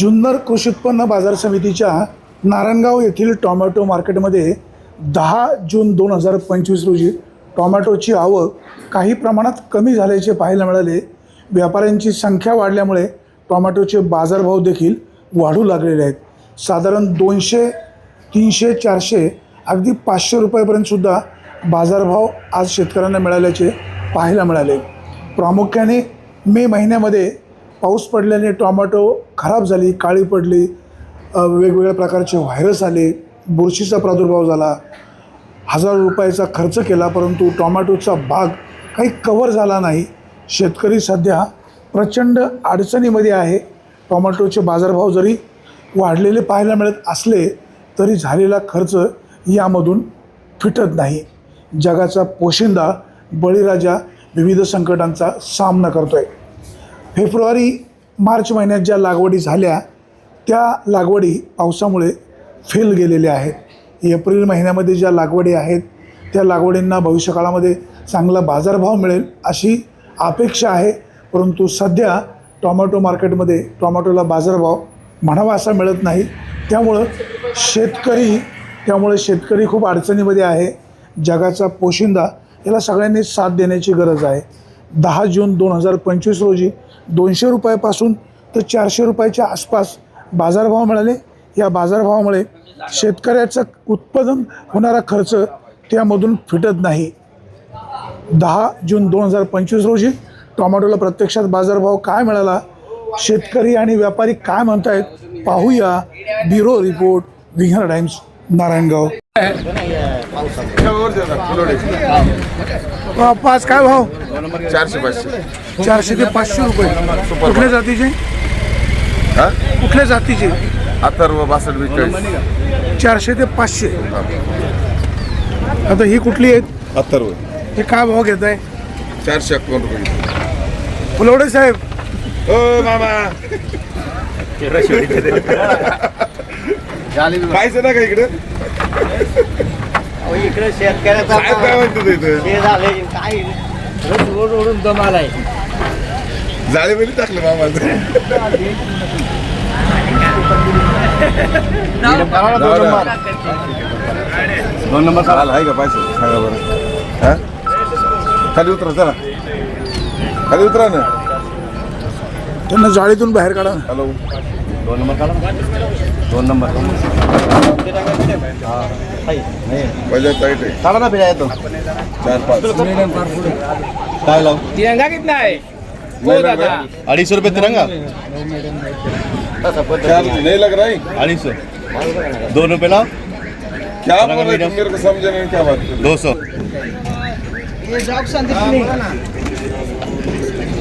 जुन्नर कृषी उत्पन्न बाजार समितीच्या नारायणगाव येथील टॉमॅटो मार्केटमध्ये दहा जून दोन हजार पंचवीस रोजी टॉमॅटोची आवक काही प्रमाणात कमी झाल्याचे पाहायला मिळाले. व्यापाऱ्यांची संख्या वाढल्यामुळे टॉमॅटोचे बाजारभाव देखील वाढू लागलेले आहेत. साधारण दोनशे तीनशे चारशे अगदी पाचशे रुपयापर्यंतसुद्धा बाजारभाव आज शेतकऱ्यांना मिळाल्याचे पाहायला मिळाले. प्रामुख्याने मे महिन्यामध्ये पाऊस पडल्याने टोमॅटो खराब झाली काळी पडली वेगवेगळ्या प्रकारचे व्हायरस आले बुरशीचा प्रादुर्भाव झाला हजार रुपयाचा खर्च केला परंतु टोमॅटोचा भाग काही कवर झाला नाही. शेतकरी सध्या प्रचंड अडचणीमध्ये आहे. टोमॅटोचे बाजारभाव जरी वाढलेले पाहायला मिळत असले तरी झालेला खर्च यामधून फिटत नाही. जगाचा पोशिंदा बळीराजा विविध संकटांचा सामना करतो आहे फेब्रुवारी मार्च महिन्यात ज्या लागवडी झाल्या त्या लागवडी पावसामुळे फेल गेलेल्या आहेत. एप्रिल महिन्यामध्ये ज्या लागवडी आहेत त्या लागवडींना भविष्यकाळामध्ये चांगला बाजारभाव मिळेल अशी अपेक्षा आहे. परंतु सध्या टॉमॅटो मार्केटमध्ये टॉमॅटोला बाजारभाव म्हणावा असा मिळत नाही. त्यामुळं शेतकरी त्यामुळे शेतकरी खूप अडचणीमध्ये आहे. जगाचा पोशिंदा याला सगळ्यांनी साथ देण्याची गरज आहे. दहा जून दोन हजार पंचवीस रोजी दोनशे रुपयापासून तर चारशे रुपयाच्या आसपास बाजारभाव मिळाले. या बाजारभावामुळे शेतकऱ्याचं उत्पादन होणारा खर्च त्यामधून फिटत नाही. दहा जून दोन हजार पंचवीस रोजी टोमॅटोला प्रत्यक्षात बाजारभाव काय मिळाला? शेतकरी आणि व्यापारी काय म्हणतायत? पाहूया ब्युरो रिपोर्ट विंगर टाइम्स. नारायणगाव. अ, पाच काय भाव? चारशे पाचशे. चारशे ते पाचशे रुपये. कुठल्या जातीचे? हा? कुठल्या जातीचे? अथर्व बासष्ट बेचाळीस. चारशे ते पाचशे. आता ही कुठली आहेत? अथर्व. हे काय भाव घेत आहे चारशे अकावन्न रुपये. फुलवडे साहेब. ओ मामा. पाहिजे ना का इकडे? इकडे शेतकऱ्याचा काय काय म्हणतो ते इथं? हे झाले काय रोज रोड ओढून दमालाय जाळीमध्ये टाकलं मामा दोन नंबर चालेल आहे का पैसे? सांगा बरं. हा? खाली उतरा चला. खाली उतरा ना. त्यांना जाळीतून बाहेर काढा हॅलो. दोन नंबर काढा दोन नंबर. पहिल्या आहे. काढा ना फिरा येतो चार पाच. काय लाव? तिरंगा कितना है नाही लग रहा अडीचशे रुपये तिरंगा? चार नहीं. लग रहा है अडीचशे. दोन रुपये लाव. क्या बोल रहे तुम मेरे को समझे नहीं क्या बात रहे दो सौ.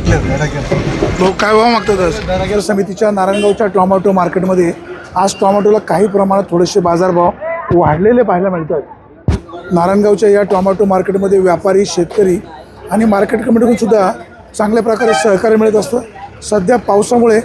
लोक काय भाव मागतात आज? समितीच्या नारायणगावच्या टोमॅटो मार्केटमध्ये आज टोमॅटोला काही प्रमाणात थोडेसे बाजारभाव वाढलेले पाहायला मिळतात. नारायणगावच्या या टोमॅटो मार्केटमध्ये व्यापारी शेतकरी आणि मार्केट कमिटीकडून सुद्धा चांगल्या प्रकारे सहकार्य मिळत असतं. सध्या पावसामुळे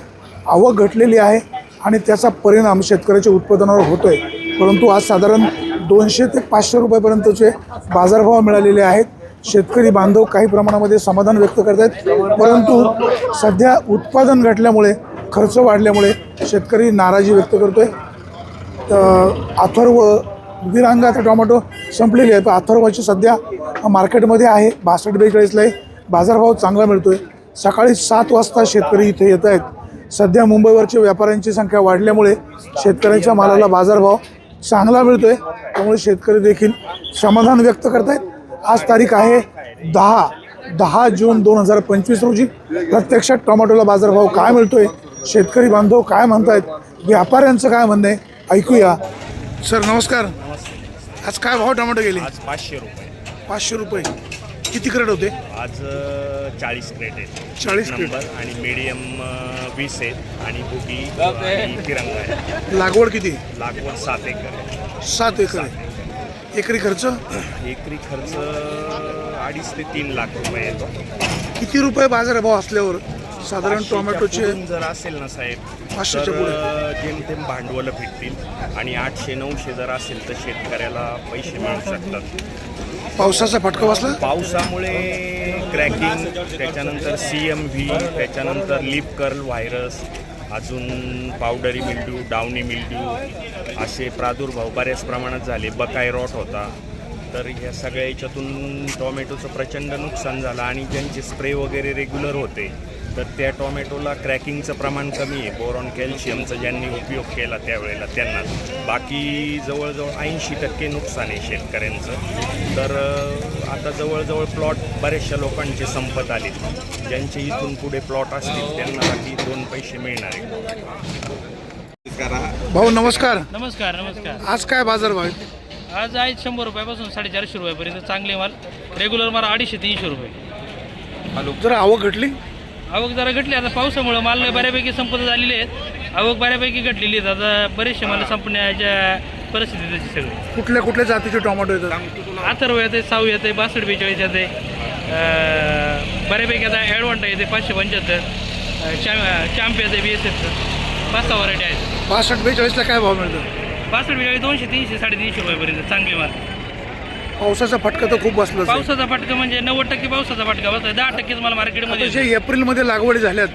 आवक घटलेली आहे आणि त्याचा परिणाम शेतकऱ्याच्या उत्पादनावर होतो आहे परंतु आज साधारण दोनशे ते पाचशे रुपयापर्यंतचे बाजारभाव मिळालेले आहेत. शेतकरी बांधव काही प्रमाणामध्ये समाधान व्यक्त करत आहेत. परंतु सध्या उत्पादन घटल्यामुळे खर्च वाढल्यामुळे शेतकरी नाराजी व्यक्त करतो आहे अथर्व विरांगा आता टोमॅटो संपलेली आहे पण अथर्वाची सध्या मार्केटमध्ये आहे. बासष्ट बेचाळीसला आहे. बाजारभाव चांगला मिळतो आहे सकाळी सात वाजता शेतकरी इथे येत आहेत. सध्या मुंबईवरच्या व्यापाऱ्यांची संख्या वाढल्यामुळे शेतकऱ्यांच्या मालाला बाजारभाव चांगला मिळतो आहे त्यामुळे शेतकरी देखील समाधान व्यक्त करत आहेत आज तारीख आहे दहा दहा जून दोन हजार पंचवीस रोजी. प्रत्यक्षात टोमॅटोला बाजारभाव काय मिळतोय? शेतकरी बांधव काय म्हणतायत? व्यापाऱ्यांचं काय म्हणणं आहे? ऐकूया. सर नमस्कार. आज काय भाव टोमॅटो गेले? आज पाचशे रुपये. पाचशे रुपये. किती क्रेट होते? आज चाळीस क्रेट आहेत. 40 crate. नंबर आणि मीडियम वीस आहेत आणि बुटी आणि तिरंगा आहे लागवड किती? लागवड सात एकर आहे. सात एकर आहे. एकरी खर्च? एकरी खर्च अडीच ते तीन लाख रुपये येतो. किती रुपये बाजारभाव असल्यावर साधारण पाचशेच्या टोमॅटोचे पुढून जर असेल ना साहेब पाचशेच्या तर पुढे. जेमतेम भांडवल भेटतील आणि आठशे नऊशे जर असेल तर शेतकऱ्याला पैसे मिळू शकतात. पावसाचा फटका बसला? पावसामुळे क्रॅकिंग त्याच्यानंतर सी एम व्ही त्याच्यानंतर लिप कर्ल व्हायरस अजून पावडरी मिल्ड्यू डावणी मिल्ड्यू असे प्रादुर्भाव बऱ्याच प्रमाणात झाले. बकाय रॉट होता. तर ह्या सगळ्या याच्यातून टॉमॅटोचं प्रचंड नुकसान झालं आणि ज्यांचे स्प्रे वगैरे रेग्युलर होते तर त्या टॉमॅटोला क्रॅकिंगचं प्रमाण कमी आहे. बोरॉन कॅल्शियमचा ज्यांनी उपयोग केला त्यावेळेला त्यांना. बाकी जवळजवळ ऐंशी टक्के नुकसान आहे शेतकऱ्यांचं. तर आता जवळजवळ प्लॉट बऱ्याचशा लोकांचे संपत आले ज्यांचे इथून पुढे प्लॉट असतील त्यांना बाकी दोन पैसे मिळणार आहे भाऊ नमस्कार. नमस्कार नमस्कार. आज काय बाजार भाव आज आहेत शंभर रुपयापासून साडेचारशे रुपयापर्यंत चांगले माल. रेग्युलर माल अडीचशे तीनशे रुपये. जरा आवक घटली? आवक जरा घटली. आता पावसामुळं माल बऱ्यापैकी संपत झालेले आहेत. आवक बऱ्यापैकी घटलेली आहेत. आता बरेचसे माल संपण्याच्या परिस्थितीत आहेत सगळे. कुठल्या कुठल्या जातीचे टोमॅटो येतात? अथर्व येते साऊ येते बासष्ट बेचाळीस येते. बऱ्यापैकी आता ॲडवांटा येते पाचशे पंच्याहत्तर. चॅम चॅम्प येते बी एस एफचं पाच सहा व्हरायटी आहेत. बासष्ट बेचाळीसला काय भाव मिळतो? बासष्ट बेचाळीस दोनशे तीनशे साडेतीनशे रुपयापर्यंत. चांगले माल. पावसाचा फटका तर खूप बसला. पावसाचा फटका म्हणजे नव्वद टक्के पावसाचा फटका बसला दहा टक्केच मला मार्केटमध्ये जे एप्रिलमध्ये लागवडी झाल्यात.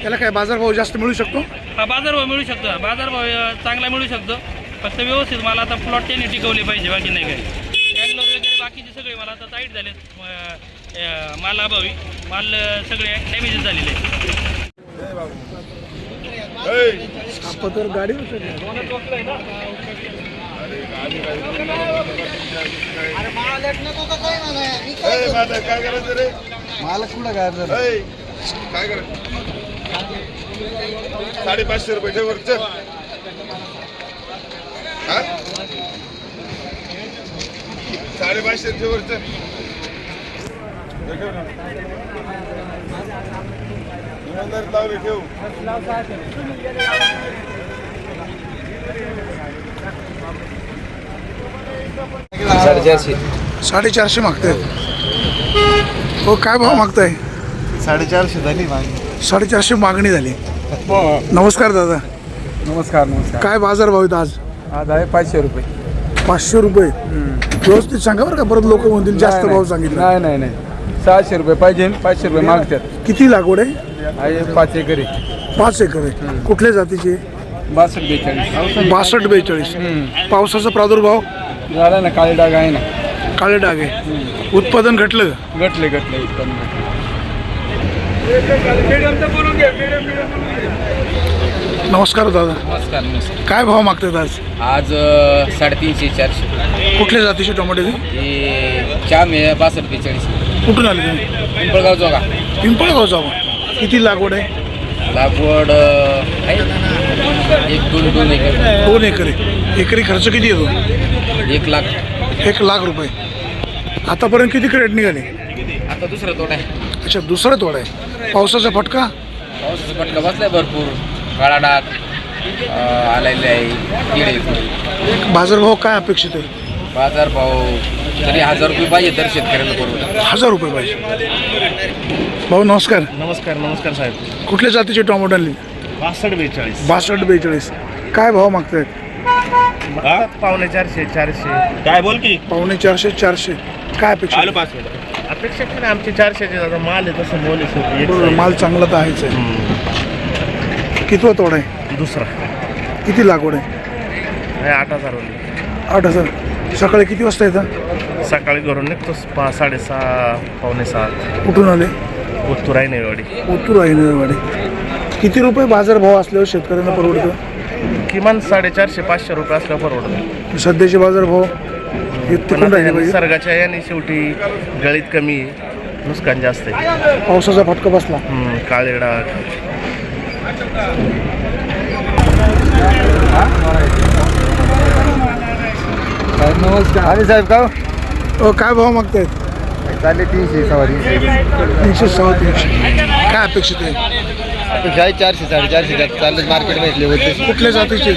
त्याला काय बाजारभाव जास्त मिळू शकतो? हा बाजारभाव मिळू शकतो. बाजारभाव चांगला मिळू शकतो. फक्त व्यवस्थित मला आता प्लॉट त्यांनी टिकवले पाहिजे बाकी नाही काय बँगलोर वगैरे बाकीचे सगळे मला आता टाईट झालेत. माल अभावी. माल सगळे डॅमेजेस झालेले आहेत. आपण गाडी काय करायचं रे? मालक कुठं काय ऐ, काय करायचं साडेपाचशे रुपये ठेव वरचं. हा? साडेपाचशे ठेव वरचं. इमानदारीत लावले ठेव. साडेचारशे. साडेचारशे मागतायत हो काय भाव मागताय? साडेचारशे झाली मागणी. साडेचारशे मागणी झाली. नमस्कार दादा. नमस्कार नमस्कार. काय बाजार भाव आहेत आज? आज आहे पाचशे रुपये. पाचशे रुपये? व्यवस्थित सांगा बरं का परत लोक म्हणतील जास्त भाव सांगितला. नाही नाही नाही. सहाशे रुपये पाहिजे पाचशे रुपये मागतात. किती लागवड आहे? आहे पाच एकरी पाच एकर आहे. कुठल्या जातीचे? बासष्ट बेचाळीस. बासष्ट बेचाळीस. पावसाचा प्रादुर्भाव? झाला ना काळे डाग आहे ना. काळे डाग आहे. उत्पादन घटलं का? गटले गटले उत्पन्न नमस्कार दादा. नमस्कार नमस्कार. काय भाव मागतात आज? आज अ, साडेतीनशे चारशे. कुठल्या जातीचे टोमॅटो ते? हे चाम आहे बासष्ट बेचाळीस. कुठून आले तुम्ही? पिंपळगाव जोगा पिंपळगाव जाऊ किती लागवड आहे? लागवड अ, आहे. एक दोन दोन एकर. दोन एकर. आहे एकरी खर्च किती येतो? एक लाख. एक लाख रुपये. आतापर्यंत किती क्रेट निघाले? आता दुसरा तोडा आहे. अच्छा दुसरा तोडा आहे. पावसाचा फटका? पावसाचा फटका बसलाय भरपूर. काळा डाग अ, आलेले आहे. किडे बाजारभाव काय अपेक्षित आहे? बाजार भाव तरी हजार रुपये पाहिजे तर शेतकऱ्याला परवडत हजार रुपये पाहिजे. भाऊ नमस्कार. नमस्कार नमस्कार साहेब. कुठल्या जातीचे टोमॅटो आणले? बासष्ट बेचाळीस. बासष्ट बेचाळीस. काय भाव मागतायत पावणे चारशे चारशे. काय बोल की? पावणे चारशे चारशे. काय अपेक्षा? पाच मिनिट अपेक्षा काय नाही, आमचे चारशेचे. दादा माल आहे तसं बोल आहे बरोबर माल चांगला तर आहेच आहे. कितवा तोडा आहे? दुसरा. किती लागवड आहे? हे आठ हजार होते आठ हजार. सकाळी किती वाजता येतं? सकाळी घरून निघतो पा साडेसहा पावणे सात. कुठून आले? उत्तूर आहे नेवाडी ओतूर आहे किती रुपये बाजारभाव असल्यावर शेतकऱ्यांना परवडतं? किमान साडेचारशे पाचशे रुपये असल्या परवडत. सध्याचे बाजारभाव हे टिकून राहिले पाहिजे. निसर्गाच्या याने शेवटी गळीत कमी आहे नुकसान जास्त आहे. पावसाचा फटका बसला. हम्म, काळे डाग नमस्कार आणि साहेब का अ, काय भाव मागतायत? चालले तीनशे सवारी तीनशे. सहा तीनशे. काय अपेक्षित आहे? काय चारशे साडेचारशे चालले मार्केट भेटले होते. कुठल्या जातीचे?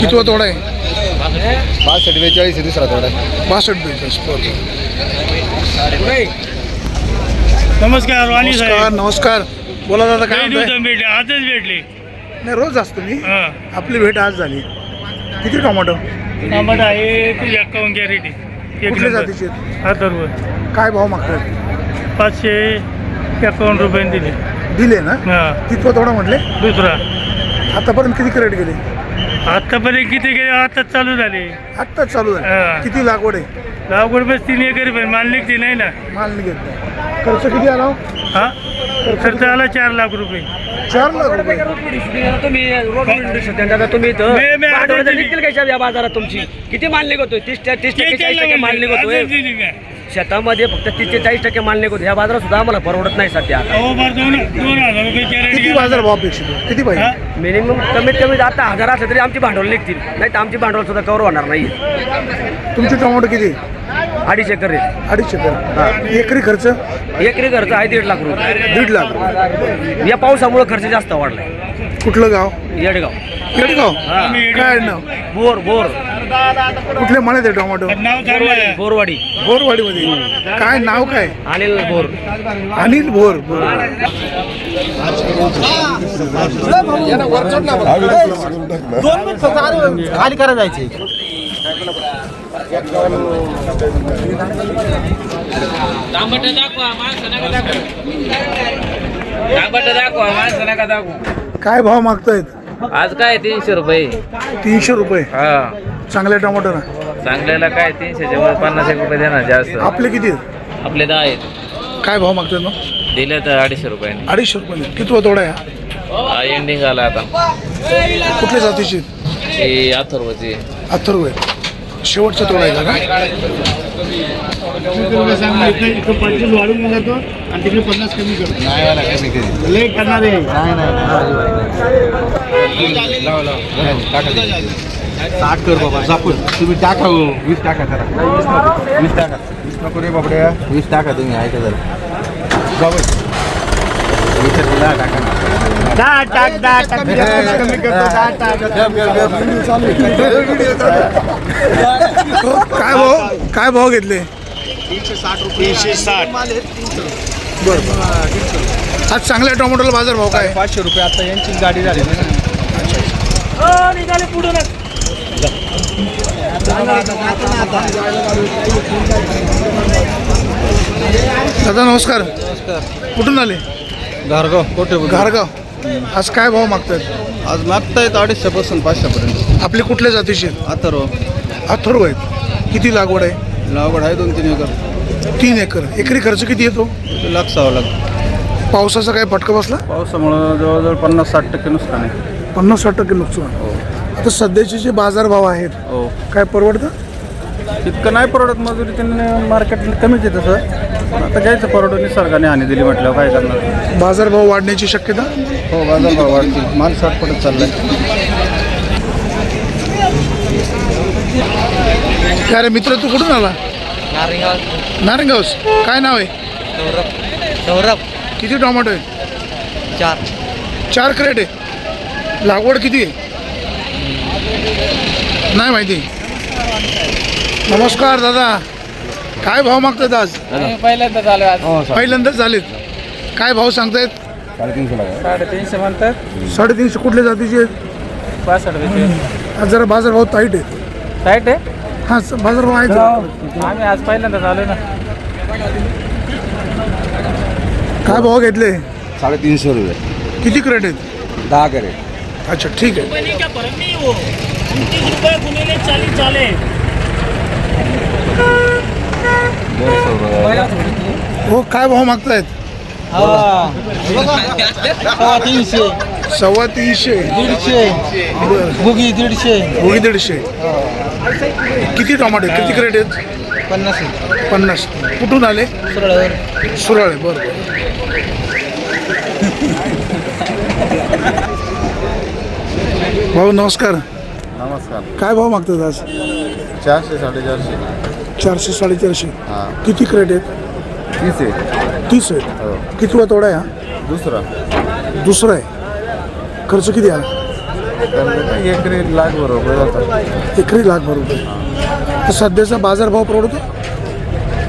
कितवा तोडा आहे? बासष्ट बेचाळीस आहे दुसरा थोडा बासष्ट बेचाळीस नमस्कार वाणी नमस्कार नमस्कार. बोला दादा काय म्हणताय? भेटले आजच भेटले. नाही रोज असतो मी. हां. आपली भेट आज झाली. किती टोमॅटो? आम्हाला आहे तुझी अकाउंट गॅरेंटी कुठल्या जातीचे आहेत? काय भाव मागतात पाचशे एकावन्न रुपयांनी दिले. दिले ना? हा. कितवा तोडा म्हटले? दुसरा. आतापर्यंत किती क्रेट गेले? आतापर्यंत किती गेले? आता चालू झाले. आत्ताच चालू हा. आहे किती लागवड आहे? लागवड बस तीन एकर पण माल निघते नाही ना. माल निघत नाही. खर्च किती आला हो? हा? खर्च आला चार लाख रुपये. चार लाख रुपये. तुम्ही रोड आता तुम्ही इथं मी- मी भांडवल आधी तर दिली. निघतील का हिशोब या बाजारात तुमची? किती माल निघतोय? तीस तीस टक्के चाळीस टक्के माल निघतोय. शेतामध्ये फक्त तीस ते चाळीस टक्के माल निघतो ह्या बाजारात सुद्धा आम्हाला परवडत नाही सध्या. रुपये किती बाजार भाव अपेक्षित आहे? किती पाहिजे? मिनिमम कमीत कमी आता हजार असले तरी आमची भांडवल निघतील. नाही तर आमची भांडवल सुद्धा कवर होणार नाही तुमचे टोमॅटो किती? अडीच एकर आहे. अडीचशे तर एकरी खर्च? एकरी खर्च आहे दीड लाख रुपये. दीड लाख रुपये. या पावसामुळे खर्च जास्त वाढलाय. कुठलं गाव? येडगाव. येडगाव. काय नाव? Bore bore. कुठले म्हणायचे टोमॅटो? नाव चांगलं आहे. बोरवाडी. बोरवाडीमध्ये. काय नाव काय? अनिल बोर. अनिल भोर खाली करा जायचे. काय भाव मागतायत? आज काय तीनशे रुपये? तीनशे रुपये? हा. चांगल्या टोमॅटो ना चांगल्याला काय तीनशेच्या वर पन्नास एक रुपये देणार जास्त. आपले किती आहेत? आपले दहा आहेत. काय भाव मागतात मग? दिले तर अडीचशे रुपयाने. अडीचशे रुपये कितवा तोडा आहे? एंडिंग आला आता. कुठल्या जातीची? ही अथर्वची. अथर्व आहे. शेवटचा तोडा आहे साठ कर बाबा जापून तुम्ही टाका हो. वीस टाका जरा. वीस टाका. वीस नको रे बाबड्या वीस टाका तुम्ही ऐका जरा. वीस दहा टाका ना. कमी करतो, दहा हो, काय भाव काय भाव घेतले? बरं बरं आज चांगल्या टोमॅटोला बाजार भाव काय? पाचशे रुपये आता यांची गाडी झाली ना. दादा नमस्कार. कुठून आले? घारगाव कोठे घारगाव आज काय भाव मागतात आज मागतायत अडीचशे पासून पाचशेपर्यंत. आपले कुठल्या जातीचे आहेत? अथर्व. अथर्व आहेत. किती लागवड आहे? लागवड आहे दोन तीन एकर. तीन एकर. एकरी खर्च किती येतो? लाख सहा लाख. पावसाचा काय फटका बसला? पावसामुळं जवळजवळ पन्नास साठ टक्के नुकसान आहे. पन्नास साठ टक्के नुकसान. आता सध्याचे जे बाजार भाव आहेत हो. काय परवडतं? इतकं नाही परवडत मजुरी त्यांनी मार्केट कमीच तसं पण आता घ्यायचं परवडत निसर्गाने हानी दिली म्हटल्यावर काय करणार? बाजार भाव वाढण्याची शक्यता? हो बाजार भाव वाढतील. माल साठ पडत चाललाय. काय रे मित्र तू कुठून आला? नारायणगावस काय नाव आहे? सौरभ. किती टोमॅटो आहे? चार. चार क्रेट आहे. लागवड किती आहे? नाही माहिती. नमस्कार दादा. काय भाव मागतात आज? पहिल्यांदा झालं आज. पहिल्यांदाच झालेत काय भाव सांगतायत? साडेतीनशे म्हणतात. साडेतीनशे कुठल्या जातीचे आहेत? पासष्ट आज जरा बाजार भाव ताईट आहे. राईट आहे? हा स- बाजार भाव आहे जरा. आम्ही आज पहिल्यांदा झालो ना. काय भाव घेतले? साडेतीनशे रुपये. किती क्रेट आहेत? दहा करे अच्छा ठीक आहे. हो काय भाव मागतायत? सव्वा तीनशे दीडशे. बरं. बुगी दीडशे. होगी दीडशे. किती टोमॅटो? किती क्रेट आहेत? पन्नास पन्नास. कुठून आले? सरळवर. सुराळे बरं बरं. भाऊ नमस्कार. नमस्कार. काय भाव मागतात आज? चारशे साडेचारशे. चारशे साडेचारशे. हां. किती क्रेट आहेत? तीस आहे तीस आहेत? कितवा तोडा आहे हा? दुसरा. दुसरा आहे. खर्च किती आला एकरी लाख बरोबर जातात. एकरी लाख रुपये. तर सध्याचा बाजारभाव परवडतो?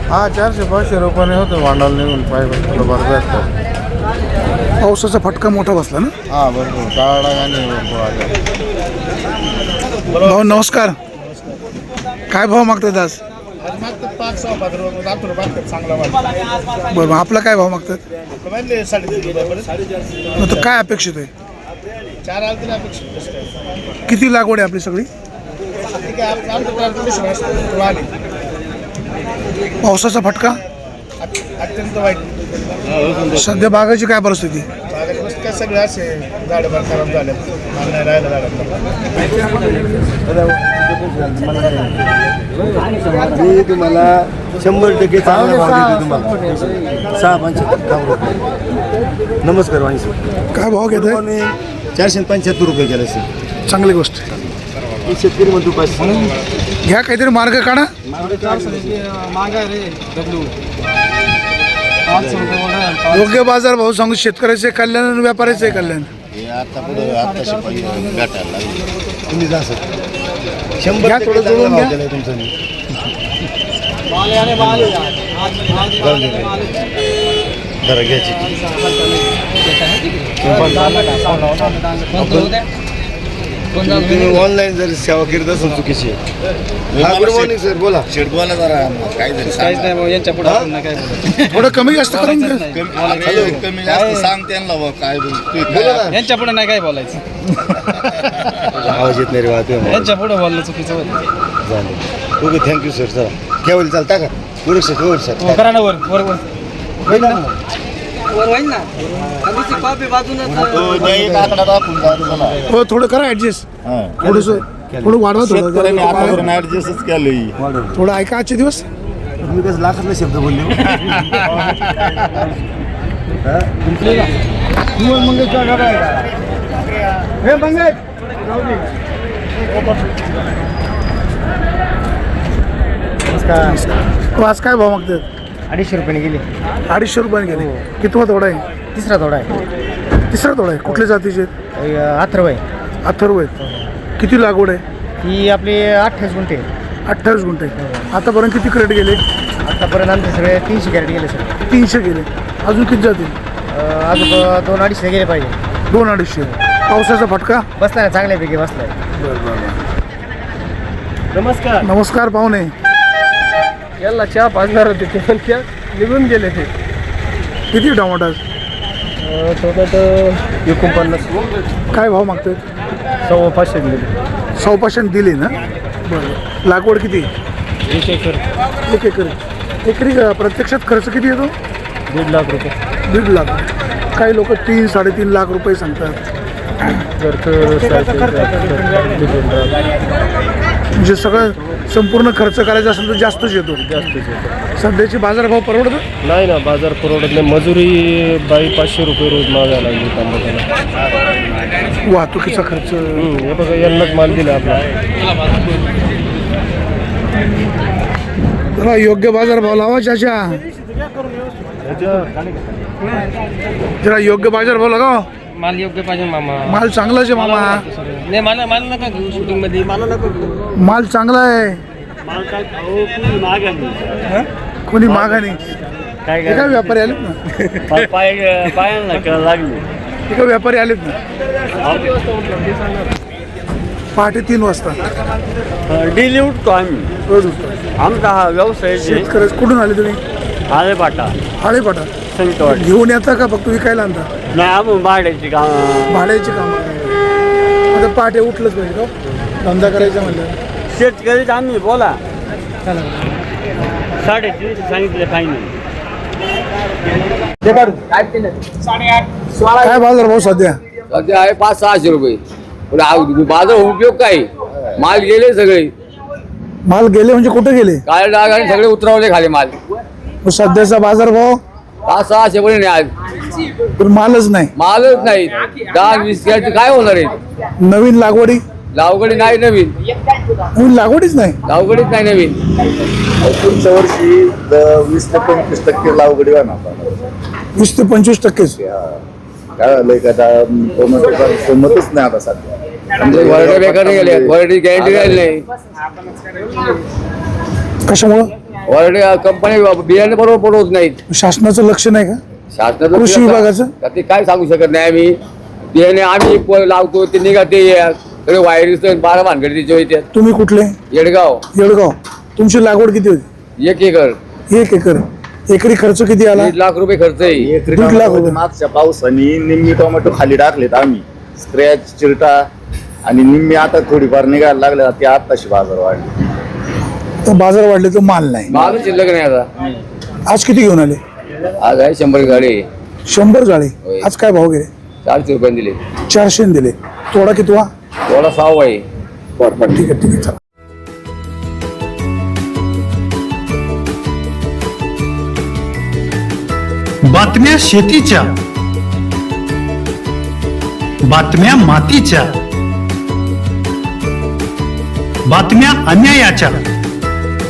हा चारशे पाचशे रुपयाने होतं. भांडवल निघून पाहिजे थोडंफार जास्त पावसाचा फटका मोठा बसला ना? हा भरपूर. काळा आणि भरपूर भाऊ नमस्कार. काय भाव मागतात आज? पाच सहा पाच रुपये आठ रुपये मागतात चांगला माल. बरं मग आपला काय भाव मागतात? म्हणले साडेतीन मग तर काय अपेक्षित आहे? चार आले तरी अपेक्षित काय. किती लागवड आहे आपली सगळी? ठीक आहे आप- आमचं ट्रान्सपोर्टेशन असतं थोडं आले. पावसाचा फटका? अत- अत्यंत वाईट. सध्या बागाची काय परिस्थिती? सगळे असे झाडं खराब झाले. माल नाही राहिलं झाडांना मी तुम्हाला शंभर टक्के चांगला भाव देतो तुम्हाला सहा पंच्याहत्तर नमस्कार वाणी काय भाव घेत आहे चारशे पंच्याहत्तर रुपये केले सर चांगली गोष्ट. आहे. शेतकरी म्हणतो पाचशे घ्या काहीतरी मार्ग काढा. योग्य बाजार भाव सांगू शेतकऱ्याचे कल्याण आणि व्यापाऱ्याचे कल्याण आता पुढे आताशी गाठायला लागले तुम्ही जा सर शंभर घ्या, टक्के थोडं चांगला जोडून भाव घ्या. केलाय तुमचा मी. जरा घ्यायची तुम्ही ऑनलाईन जर सेवा करीत असेल चुकीची. गुड मॉर्निंग सर बोला. शेडगोला जरा काय थोडं कमी जास्त करून घ्या. कमी जास्त सांग त्यांना बा, काय तू बोला ना. यांच्या पुढे नाही काय बोलायचं. आवाज येत नाही रे वाहतोय यांच्या पुढे बोललं चुकीचं होतं झालं. ओके थँक्यू सर चला. केवळ चालता का? गुड सर गुड सर करा ना वर वर वर. वर होईल ना? कॉपी बाजूनच हो थोडं करा ऍडजस्ट थोडस थोडं वाढवा थोडं. ऍडजस्टच केलं थोडं ऐका आजचे दिवस. तुम्ही कसं लाखातले शब्द बोलले? हो? हो, आज काय भाव मागतात अडीचशे रुपयाने गेली. अडीचशे रुपयाने गेले. कितवा तोडा आहे? तिसरा थोडा आहे. तिसरा तोडा आहे. कुठल्या जातीचे आहेत? अथर्व आहे. अथर्व आहेत. किती लागवड आहे? ही आपली अठ्ठावीस गुंठे अठ्ठावीस गुंठे आतापर्यंत किती क्रेट गेले? आतापर्यंत आमचे सगळे तीनशे कॅरेट गेले सर. तीनशे गेले. अजून किती जातील? अजून दोन अडीचशे गेले पाहिजे. दोन अडीचशे. पावसाचा फटका? बसलाय ना चांगल्यापैकी बसलाय नमस्कार. नमस्कार पाहुणे. याला चहा पाजणार होते ते पण त्या निघून गेले ते. किती टमाटर? टोमॅटो एकोणपन्नास. काय भाव मागतात सव्वा पाचशे दिले. सव्वाशे दिले ना? बरं. लागवड किती? एक एकर. एक एकर. एकरी प्रत्यक्षात खर्च किती येतो? दीड लाख रुपये. दीड लाख. काही लोक तीन साडेतीन लाख रुपये सांगतात. म्हणजे सगळं संपूर्ण खर्च करायचा असेल तर जास्तच येतो. सध्याचे बाजारभाव परवडतात नाही ना बाजार परवडत नाही. मजुरी बाई पाचशे रुपये रोज मागायला लागली टमाट्याला वाहतुकीचा खर्च. हे बघा यांनाच माल दिला आपला. जरा योग्य बाजारभाव लावा चाचा. जरा योग्य बाजारभाव लगाव माल योग्य पाहिजे मामा. माल चांगलाच आहे मामा. नाही मला मला नका घेऊ शूटिंगमध्ये. मला नका घेऊ. माल चांगला आहे. कोणी मागाने काय एका व्यापारी आलेत ना. पाय पायांना लागली. एका व्यापारी आलेत ना. पहाटे तीन वाजता. डेली उठतो आम्ही. रोज उठतो आमचा हा व्यवसाय कुठून आले तुम्ही? आले पाटा आळेपाटा संतवाड घेऊन येता का फक्त विकायला आणता? नाही आपण भाड्याची काम भाड्याची कामं आता पहाटे उठलंच पाहिजे का हो? धंदा करायचा म्हणलं शेतकरीच आम्ही बोला. साडेतीनशे सांगितलं काही नाही. काय बाजार भाऊ सध्या? सध्या आहे पाच सहाशे रुपये. पण आ- बाजार उपयोग काय? माल गेले सगळे. माल गेले म्हणजे कुठे गेले? काळे डाग आणि सगळे उतरवले खाली माल. मग सध्याचा बाजार भाव? पाच सहाशे पण नाही आज पण मालच नाही. मालच नाही. दहा वीस कॅरेट काय होणार आहे? नवीन लागवडी? लावगडी नाही नवीन. नवीन लागवडीच नाही. लावगडीच नाही नवीन. पुढच्या वर्षी द- वीस ते पंचवीस टक्के लावगडी होणार. वीस ते पंचवीस टक्केच. काय झालंय का आता टोमॅटोचा किंमतच नाही आता सध्या. वरडे बेकार नाही गेले. वरडी गॅरंटी राहिली नाही. कशामुळं? वरडे कंपनी बियाणे बरोबर पडवत नाहीत. शासनाचं लक्ष नाही का? शासनाचं कृषी विभागाचं? का ते काय सांगू शकत नाही आम्ही. बियाणे आम्ही प- लावतो ते निघा ते सगळे वायरीस बारा भानगडी त्याच्या येतात तुम्ही कुठले? येडगाव. येडगाव. तुमची लागवड किती होती? एक एकर. एक एकर. एकरी खर्च किती आला? दीड लाख रुपये खर्च आहे. दीड लाख रुपये मागच्या पावसाने निम्मी टोमॅटो खाली टाकलेत आम्ही. स्क्रॅच चिरटा आणि निम्मी आता थोडीफार निघायला लागल्या ते आत्ताशी बाजार वाढले. तर बाजार वाढले तर माल नाही. माल शिल्लक नाही आता. आज किती घेऊन आले? आज आहे शंभर गाडी. शंभर जाळे होय. आज काय भाव गेले? चारशे रुपये दिले. चारशे दिले. तोडा कितवा थोडा साव आहे. बरं बरं ठीक आहे ठीक आहे चला. बातम्या शेतीच्या. बातम्या मातीच्या. बातम्या अन्यायाच्या.